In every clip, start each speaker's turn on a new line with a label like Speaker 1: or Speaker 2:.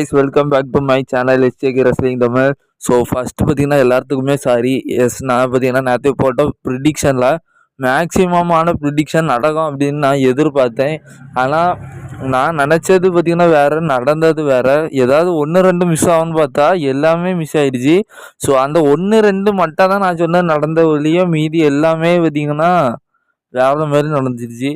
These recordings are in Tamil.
Speaker 1: Guys welcome back to my channel STK wrestling Tamil so first பார்த்தீங்கன்னா எல்லாத்துக்குமே சாரி எஸ் நான் பார்த்தீங்கன்னா நேற்று போட்ட ப்ரிடிக்ஷனில் மேக்ஸிமமான ப்ரிடிக்ஷன் நடக்கும் அப்படின்னு நான் எதிர்பார்த்தேன். ஆனால் நான் நினச்சது பார்த்திங்கன்னா வேறு நடந்தது வேறு. ஏதாவது ஒன்று ரெண்டு மிஸ் ஆகும்னு பார்த்தா எல்லாமே மிஸ் ஆகிடுச்சி ஸோ அந்த ஒன்று ரெண்டு மட்டும் தான் நான் சொன்ன நடந்த வழியோ மீதி எல்லாமே பார்த்தீங்கன்னா வேறு மாதிரி நடந்துருச்சு.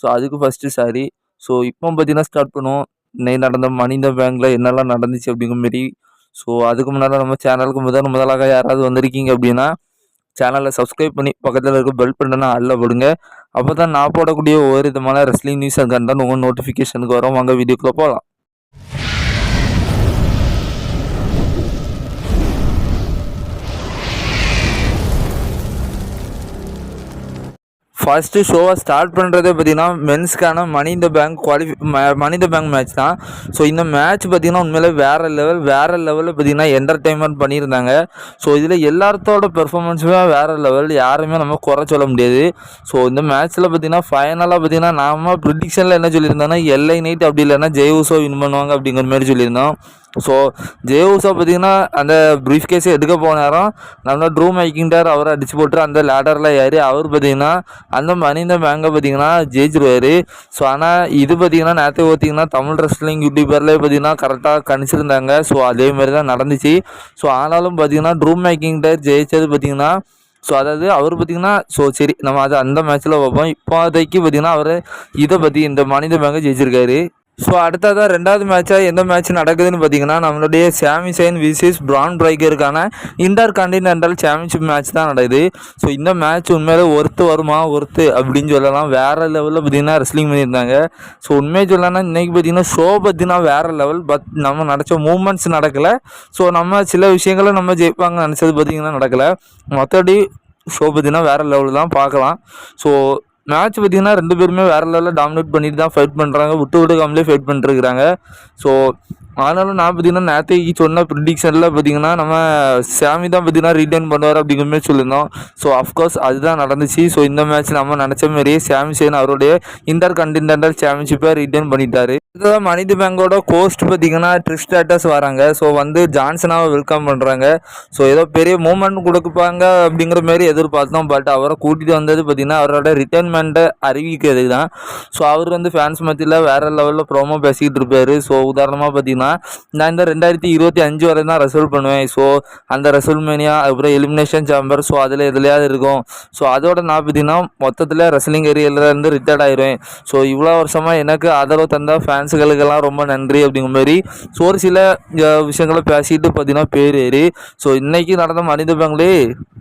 Speaker 1: ஸோ அதுக்கு ஃபஸ்ட்டு சாரி ஸோ இப்போ பார்த்திங்கன்னா ஸ்டார்ட் பண்ணுவோம். இன்னைக்கு நடந்த மனித பேங்க்கில் என்னெல்லாம் நடந்துச்சு அப்படிங்கிற மாரி. ஸோ அதுக்கு முன்னால் நம்ம சேனலுக்கு முதல் முதலாக யாராவது வந்திருக்கீங்க அப்படின்னா சேனலை சப்ஸ்கிரைப் பண்ணி பக்கத்தில் இருக்க பெல் பட்டனை அள்ள போடுங்க. அப்போ தான் நான் போடக்கூடிய ஒவ்வொரு விதமான ரெஸ்லிங் நியூஸ் அண்ட் கண்டான் உங்கள் நோட்டிஃபிகேஷனுக்கு வரும். வாங்க வீடியோக்குள்ளே போகலாம் ஃபஸ்ட்டு ஷோவை ஸ்டார்ட் பண்ணுறதே பார்த்தீங்கன்னா மென்ஸ்க்கான மணி இந்த பேங்க் குவாலிஃபி மணி இந்த பேங்க் மேட்ச் தான். ஸோ இந்த மேட்ச் பார்த்தீங்கன்னா உண்மையிலே வேறு லெவல் வேறு லெவலில் பார்த்தீங்கன்னா என்டர்டைன்மெண்ட் பண்ணியிருந்தாங்க. ஸோ இதில் எல்லாத்தோட பெர்ஃபார்மன்ஸுமே வேறு லெவல் யாருமே நம்ம குறை சொல்ல முடியாது. ஸோ இந்த மேட்ச்சில் பார்த்தீங்கன்னா ஃபைனலாக பார்த்தீங்கன்னா நாம ப்ரிடிக்ஷனில் என்ன சொல்லியிருந்தோம்னா எல்ஐ நைட் அப்படி இல்லைன்னா ஜெய் ஜெய்வுசோ வின் பண்ணுவாங்க அப்படிங்கிற மாதிரி சொல்லியிருந்தோம். ஸோ ஜேவுஸா பார்த்தீங்கன்னா அந்த ப்ரீஃப் கேஸை எடுக்க போன நேரம் நம்ம ட்ரூ மேக்கிங்டார் அவரை அடிச்சு போட்டு அந்த லேடரில் ஏறி அவர் பார்த்தீங்கன்னா அந்த மனித மேங்கை பார்த்தீங்கன்னா ஜெயிச்சிருவார். ஸோ ஆனால் இது பார்த்தீங்கன்னா நேற்று பார்த்தீங்கன்னா தமிழ் ரெஸ்லிங் யூடியூபர்லேயே பார்த்தீங்கன்னா கரெக்டாக கணிச்சிருந்தாங்க. ஸோ அதே மாதிரி தான் நடந்துச்சு. ஸோ ஆனாலும் பார்த்தீங்கன்னா ட்ரூ மேக்கிங்டார் ஜெயிச்சது பார்த்தீங்கன்னா ஸோ அதாவது அவர் பார்த்தீங்கன்னா ஸோ சரி நம்ம அதை அந்த மேட்ச்சில் பார்ப்போம். இப்போதைக்கு பார்த்தீங்கன்னா அவர் இதை பற்றி இந்த மனித பேங்கை ஜெயிச்சிருக்காரு. ஸோ அடுத்ததாக ரெண்டாவது மேட்சாக எந்த மேட்ச் நடக்குதுன்னு பார்த்தீங்கன்னா நம்மளுடைய சாமி சைன் விசிஸ் பிரான் பிரைக்கருக்கான இன்டர் கான்டினென்டல் சாம்பியன்ஷிப் மேட்ச் தான் நடக்குது. ஸோ இந்த மேட்ச் உண்மையிலே ஒர்த்து வருமா? ஒர்த்து அப்படின்னு சொல்லலாம். வேறு லெவலில் பார்த்தீங்கன்னா ரெஸ்லிங் பண்ணியிருந்தாங்க. ஸோ உண்மையை சொல்லலாம்னா இன்றைக்கி பார்த்தீங்கன்னா ஷோ பார்த்தீங்கன்னா வேறு லெவல் பட் நம்ம நினச்ச மூமெண்ட்ஸ் நடக்கலை. ஸோ நம்ம சில விஷயங்களை நம்ம ஜெயிப்பாங்க நினச்சது பார்த்தீங்கன்னா நடக்கலை. மற்றபடி ஷோ பார்த்தீங்கன்னா வேறு லெவலில் தான் பார்க்கலாம். ஸோ மேட்ச் பார்த்தீங்கன்னா ரெண்டு பேருமே வேறு லெவலில் டாமினேட் பண்ணிட்டு தான் ஃபைட் பண்ணுறாங்க விட்டு விடுக்காமலே ஃபைட் பண்ணிட்டுருக்காங்க ஸோ ஆனாலும் நான் பார்த்தீங்கன்னா நேற்றைக்கு சொன்ன ப்ரிடிக்ஷனில் பார்த்தீங்கன்னா நம்ம சாமி தான் பார்த்தீங்கன்னா ரிட்டர்ன் பண்ணுவார் அப்படிங்கிற மாதிரி சொல்லியிருந்தோம். ஸோ அஃப்கோர்ஸ் அதுதான் நடந்துச்சு. ஸோ இந்த மேட்ச் நம்ம நினச்ச மாதிரியே சாமி சேன் அவருடைய இன்டர் கண்டினென்டல் சாம்பியன்ஷிப்பை ரிட்டர்ன் பண்ணிட்டாரு. இதுதான் மனித பேங்கோட கோஸ்ட் பார்த்தீங்கன்னா ட்ரிஸ்டாட்டஸ் வராங்க. ஸோ வந்து ஜான்சனாவை வெல்கம் பண்ணுறாங்க ஸோ ஏதோ பெரிய மூமெண்ட் கொடுப்பாங்க அப்படிங்கிற மாரி எதிர்பார்த்தோம். பட் அவரை கூட்டிகிட்டு வந்தது பார்த்தீங்கன்னா அவரோட ரிட்டர்ன்மெண்ட்டை அறிவிக்கிறது தான் ஸோ அவர் வந்து ஃபேன்ஸ் மத்தியில் வேறு லெவலில் ப்ரோமோ பேசிக்கிட்டு இருப்பார். ஸோ உதாரணமாக பார்த்தீங்கன்னா நான் இந்த ரெண்டாயிரத்தி இருபத்தி அஞ்சு வரை தான் ரெசல்வ் பண்ணுவேன். ஸோ அந்த ரெசல் மேனியா அதுக்கப்புறம் எலிமினேஷன் சாம்பர் ஸோ அதில் எதுலையாவது இருக்கும். ஸோ அதோட நான் பார்த்தீங்கன்னா மொத்தத்தில் ரெஸ்லிங் ஏரியாவில் ரிட்டையர்ட் ஆயிடுவேன் ஸோ இவ்வளோ வருஷமாக எனக்கு ஆதரவு தந்த ஃபேன்ஸுகளுக்கெல்லாம் ரொம்ப நன்றி அப்படிங்கிற மாதிரி ஸோ ஒரு சில விஷயங்களை பேசிட்டு பார்த்தீங்கன்னா பேர் ஏறி ஸோ இன்றைக்கி நடந்த மனித பங்களே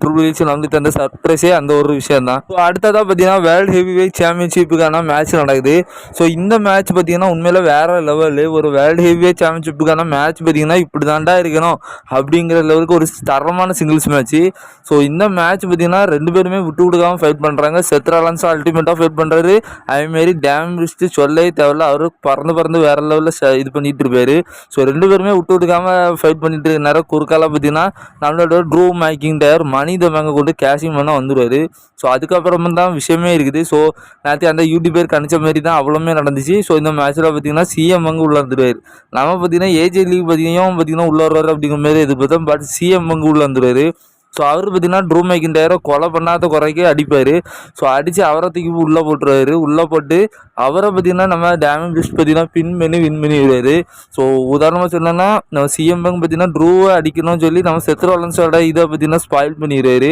Speaker 1: ட்ரூபிள்ஸ் நம்மளுக்கு தந்த சர்ப்ரைஸே அந்த ஒரு விஷயம் தான் ஸோ அடுத்ததாக பார்த்தீங்கன்னா வேர்ல்டு ஹெவி வெயிட் சாம்பியன்ஷிப்புக்கான மேட்ச் நடக்குது. ஸோ இந்த மேட்ச் பார்த்தீங்கன்னா உண்மையில் வேற லெவலு ஒரு வேர்ல்டு ஹெவி வெயிட் சாம்பியன்ஷிப்புக்கான மேட்ச் பார்த்தீங்கன்னா இப்படி தாண்டா இருக்கணும் அப்படிங்கிற லெவலுக்கு ஒரு தரமான சிங்கிள்ஸ் மேட்ச்சு ஸோ இந்த மேட்ச் பார்த்தீங்கன்னா ரெண்டு பேருமே விட்டு கொடுக்காம ஃபைட் பண்ணுறாங்க செத்ராலான்ஸாக அல்டிமேட்டாக ஃபைட் பண்ணுறாரு அதேமாரி டேம் ரிஸ்ட்டு சொல்லவே தேவையில்ல. அவர் பறந்து பறந்து வேற லெவலில் இது பண்ணிட்டு இருப்பாரு. ஸோ ரெண்டு பேருமே விட்டு கொடுக்காம ஃபைட் பண்ணிட்டு நேரம் குறுக்கால பார்த்தீங்கன்னா நம்மளோட ட்ரூ மேக்கிங் டயர் மனித மேங்க கொண்டு கேஷிங் பண்ண வந்துடுவார் ஸோ அதுக்கப்புறமா தான் விஷயமே இருக்குது. ஸோ நேற்று அந்த யூடியூபர் கணிச்ச மாதிரி தான் அவ்வளோமே நடந்துச்சு. ஸோ இந்த மேட்ச்சில் பார்த்தீங்கன்னா சிஎம் அங்கே உள்ள வந்துடுவார் நம்ம பார்த்தீங்கன்னா ஏஜே லீவ் பார்த்தீங்கன்னா பார்த்தீங்கன்னா உள்ள வருவார் அப்படிங்கிற மாதிரி எதிர்பார்த்தோம் பட் சிஎம் அங்கே உள்ள வந்துடுவார் ஸோ அவர் பார்த்தீங்கன்னா ட்ரூ மேக்கிங் டயரை கொலை பண்ணாத குறைக்கு அடிப்பார். ஸோ அடித்து அவரை தூக்கி உள்ளே போட்டுருவாரு. உள்ளே போட்டு அவரை பார்த்தீங்கன்னா நம்ம டேமேஜ் லிஸ்ட் பார்த்தீங்கன்னா பின் பண்ணி வின் பண்ணி விடுவார். ஸோ உதாரணமாக சொல்லணும்னா நம்ம சிஎம் பேங்க் பார்த்தீங்கன்னா ட்ரூவை அடிக்கணும்னு சொல்லி நம்ம செத்ரோலன்ஸோட இதை பார்த்தீங்கன்னா ஸ்பாயில் பண்ணிடுவார்.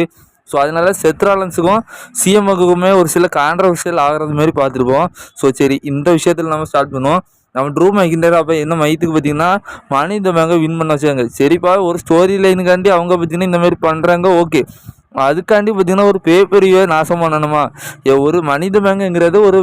Speaker 1: ஸோ அதனால் செத்ராலன்ஸுக்கும் சிஎம்முக்குமே ஒரு சில கான்ட்ரவர்ஷியல் ஆகிறது மாதிரி பார்த்துருப்போம். ஸோ சரி இந்த விஷயத்தில் நம்ம ஸ்டார்ட் பண்ணுவோம். நம்ம ட்ரூ மைக்கிண்டர் அப்போ என்ன மைத்துக்கு பார்த்தீங்கன்னா மணி இந்த மேங்க வின் பண்ண வச்சாங்க சரிப்பா ஒரு ஸ்டோரி லைனுக்காண்டி அவங்க பார்த்தீங்கன்னா இந்த மாதிரி பண்ணுறாங்க ஓகே அதுக்காண்டி பார்த்தீங்கன்னா ஒரு பேப்பரையோ நாசம் பண்ணணுமா? ஒரு மனித பேங்குங்கிறது ஒரு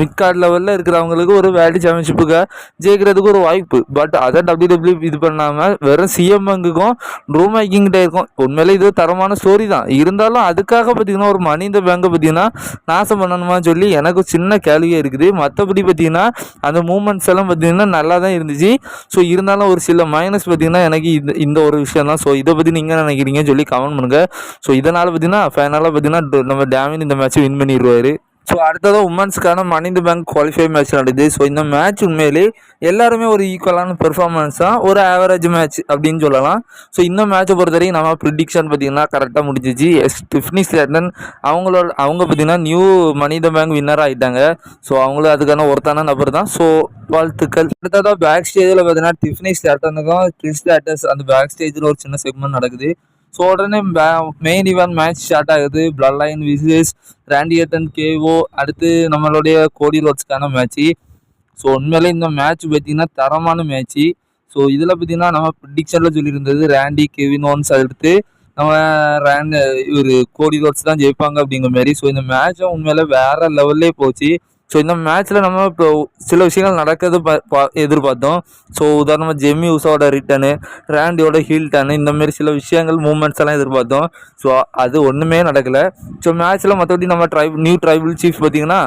Speaker 1: மிக்கார்ட் லெவலில் இருக்கிறவங்களுக்கு ஒரு வேல்டு சாம்பியன்ஷிப்புக்காக ஜெயிக்கிறதுக்கு ஒரு வாய்ப்பு. பட் அதை டபிள்யூ டபிள்யூ இது பண்ணாமல் வெறும் சிஎம் பேங்குக்கும் ரூம் மேக்கிங்கிட்ட இருக்கும். உண்மையிலே இது தரமான ஸ்டோரி தான். இருந்தாலும் அதுக்காக பார்த்தீங்கன்னா ஒரு மனித பேங்கை பார்த்தீங்கன்னா நாசம் பண்ணணுமான்னு சொல்லி எனக்கு சின்ன கேள்வியே இருக்குது. மற்றபடி பார்த்தீங்கன்னா அந்த மூமெண்ட்ஸ் எல்லாம் பார்த்தீங்கன்னா நல்லா தான் இருந்துச்சு. ஸோ இருந்தாலும் ஒரு சில மைனஸ் பார்த்தீங்கன்னா எனக்கு இந்த இந்த ஒரு விஷயம் தான். ஸோ இதை பற்றி நீங்கள் நினைக்கிறீங்கன்னு சொல்லி கமெண்ட் பண்ணுங்கள் ஸோ இதனால் பார்த்தீங்கன்னா ஃபைனலாக பார்த்தீங்கன்னா நம்ம டேமின் இந்த மேட்ச்சை வின் பண்ணிடுவார் ஸோ அடுத்ததாக உமன்ஸ்க்கான மணி இந்த பேங்க் குவாலிஃபை மேட்ச் நடக்குது. ஸோ இந்த மேட்ச் உண்மையிலே எல்லாருமே ஒரு ஈக்குவலான பெர்ஃபார்மன்ஸ் தான் ஒரு ஆவரேஜ் மேட்ச் அப்படின்னு சொல்லலாம். ஸோ இந்த மேட்சை பொறுத்த வரைக்கும் நம்ம ப்ரிடிக்ஷன் பார்த்தீங்கன்னா கரெக்டாக முடிஞ்சிச்சு. எஸ் டிஃப்னி ஸ்லேட்டன் அவங்களோட அவங்க பார்த்தீங்கன்னா நியூ மணி இந்த பேங்க் வின்னர் ஆகிட்டாங்க ஸோ அவங்களும் அதுக்கான ஒருத்தான நபர் தான். ஸோ வாழ்த்துக்கள். அடுத்ததாக பேக் ஸ்டேஜில் பார்த்தீங்கன்னா டிஃப்னி ஸ்லேட்டனுக்கும் ட்ரிஸ் ஸ்லேட்டஸ் அந்த பேக் ஸ்டேஜில் ஒரு சின்ன செக்மெண்ட் நடக்குது. ஸோ உடனே மெயின் இவன் மேட்ச் ஸ்டார்ட் ஆகுது. Bloodline versus Randy Orton KO அடுத்து நம்மளுடைய கோடி ரோட்ஸ்க்கான மேட்ச்சு ஸோ உண்மையிலே இந்த மேட்ச் பார்த்தீங்கன்னா தரமான மேட்ச்சு ஸோ இதில் பார்த்தீங்கன்னா நம்ம ப்ரிடிக்ஷனில் சொல்லியிருந்தது ரேண்டி கெவின் ஓன்ஸ் அடுத்து நம்ம ரேண்ட் இவர் கோடி ரோட்ஸ் தான் ஜெயிப்பாங்க அப்படிங்கிற மாதிரி. ஸோ இந்த மேட்சும் உண்மையில வேறு லெவல்லே போச்சு. ஸோ இந்த மேட்ச்சில் நம்ம இப்போ சில விஷயங்கள் நடக்கிறது பா- எதிர்பார்த்தோம். ஸோ உதாரணமாக ஜெமி உஷாவோட ரிட்டனு ரேண்டியோட ஹீல் டர்னு இந்தமாரி சில விஷயங்கள் மூமெண்ட்ஸ் எல்லாம் எதிர்பார்த்தோம். ஸோ அது ஒன்றுமே நடக்கலை. ஸோ மேட்ச்சில் மற்றபடி நம்ம ட்ரை நியூ ட்ரைபல் சீஃப் பார்த்தீங்கன்னா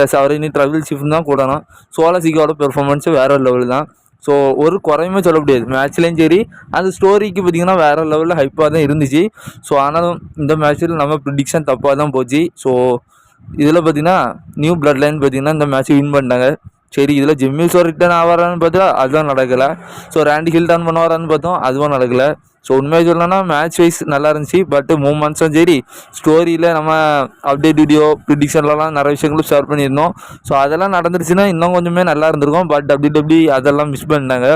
Speaker 1: எஸ் அவர் இனி ட்ரைபிள் சீஃப்னு தான் கூடணும். சோலசிக்கோட பெர்ஃபார்மன்ஸு வேறு லெவல் தான். ஸோ ஒரு குறையுமே சொல்ல முடியாது. மேட்ச்லேயும் சரி அந்த ஸ்டோரிக்கு பார்த்தீங்கன்னா வேறு லெவலில் ஹைப்பாக தான் இருந்துச்சு. ஸோ ஆனாலும் இந்த மேட்ச்சில் நம்ம ப்ரிடிக்ஷன் தப்பாக தான் போச்சு. ஸோ இதில் பார்த்தீங்கன்னா நியூ பிளட் லைன் பார்த்தீங்கன்னா இந்த மேட்ச் வின் பண்ணிட்டாங்க. சரி இதில் ஜிம்மிஸோ ரிட்டர்ன் ஆவாரான்னு பார்த்தா அதுவும் நடக்கலை. ஸோ ரேண்டி ஹில் டர்ன் பண்ணுவாரான்னு பார்த்தோம் அதுவும் நடக்கலை. ஸோ உண்மையாக சொல்லணும்னா மேட்ச் வைஸ் நல்லா இருந்துச்சு. பட் மூமெண்ட்ஸும் சரி. ஸ்டோரியில் நம்ம அப்டேட் வீடியோ ப்ரிடிக்ஷன்லலாம் நிறைய விஷயங்களும் ஷேர் பண்ணியிருந்தோம். ஸோ அதெல்லாம் நடந்துருச்சுன்னா இன்னும் கொஞ்சமே நல்லா இருந்திருக்கும். பட் அப்படி டபிள்யூ அதெல்லாம் மிஸ் பண்ணிட்டாங்க.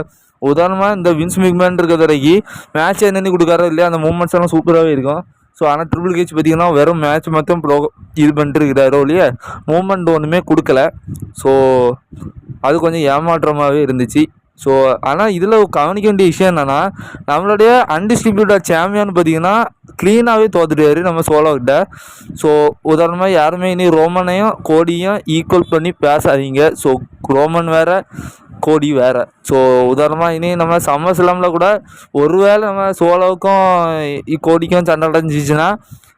Speaker 1: உதாரணமாக இந்த வின்ஸ் மிக்மேன் இருக்கிற வரைக்கும் மேட்ச் என்னென்னு கொடுக்காரோ இல்லையா அந்த மூமெண்ட்ஸ் எல்லாம் சூப்பராகவே இருக்கும். ஸோ ஆனால் ட்ரிபிள் கேச் பார்த்தீங்கன்னா வெறும் மேட்ச் மட்டும் ப்ரோ இது பண்ணிட்டு இருக்கிறாரோ இல்லையா? மூமெண்ட் ஒன்றுமே கொடுக்கல. ஸோ அது கொஞ்சம் ஏமாற்றமாகவே இருந்துச்சு. ஸோ ஆனால் இதில் கவனிக்க வேண்டிய விஷயம் என்னென்னா நம்மளுடைய அன்டிஸ்ட்ரிபியூட்டட் சாம்பியன் பார்த்தீங்கன்னா க்ளீனாகவே தோத்துட்டாரு நம்ம சோலோக்கிட்ட ஸோ உதாரணமாக யாருமே இனி ரோமனையும் கோடியும் ஈக்குவல் பண்ணி பேசாதீங்க. ஸோ ரோமன் வேறு கோடி வேற. ஸோ உதாரணமாக இனி நம்ம சம்மர் ஸ்லாமில் கூட ஒருவேளை நம்ம சோலோவுக்கும் கோடிக்கும் சண்டை அடைஞ்சிச்சுன்னா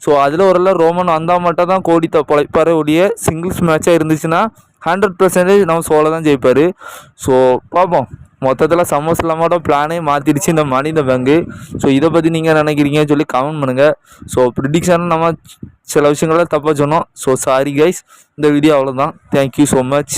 Speaker 1: ஸோ அதில் ஒரு ரோமன் வந்தால் மட்டும் தான் கோடி த பொழைப்பாரே ஒழிய சிங்கிள்ஸ் மேட்சாக இருந்துச்சுன்னா ஹண்ட்ரட் பர்சன்டேஜ் நம்ம சோலோ தான் ஜெயிப்பார். ஸோ பார்ப்போம் மொத்தத்தில் சம்மர் பிளானே மாற்றிடுச்சு இந்த மனித பங்கு பேங்கு ஸோ இதை பற்றி நீங்கள் நினைக்கிறீங்கன்னு சொல்லி கமெண்ட் பண்ணுங்கள் ஸோ ப்ரிடிக்ஷன் நம்ம சில விஷயங்களை தப்பாக சொன்னோம். ஸோ சாரி கைஸ் இந்த வீடியோ அவ்வளோதான் தேங்க்யூ ஸோ மச்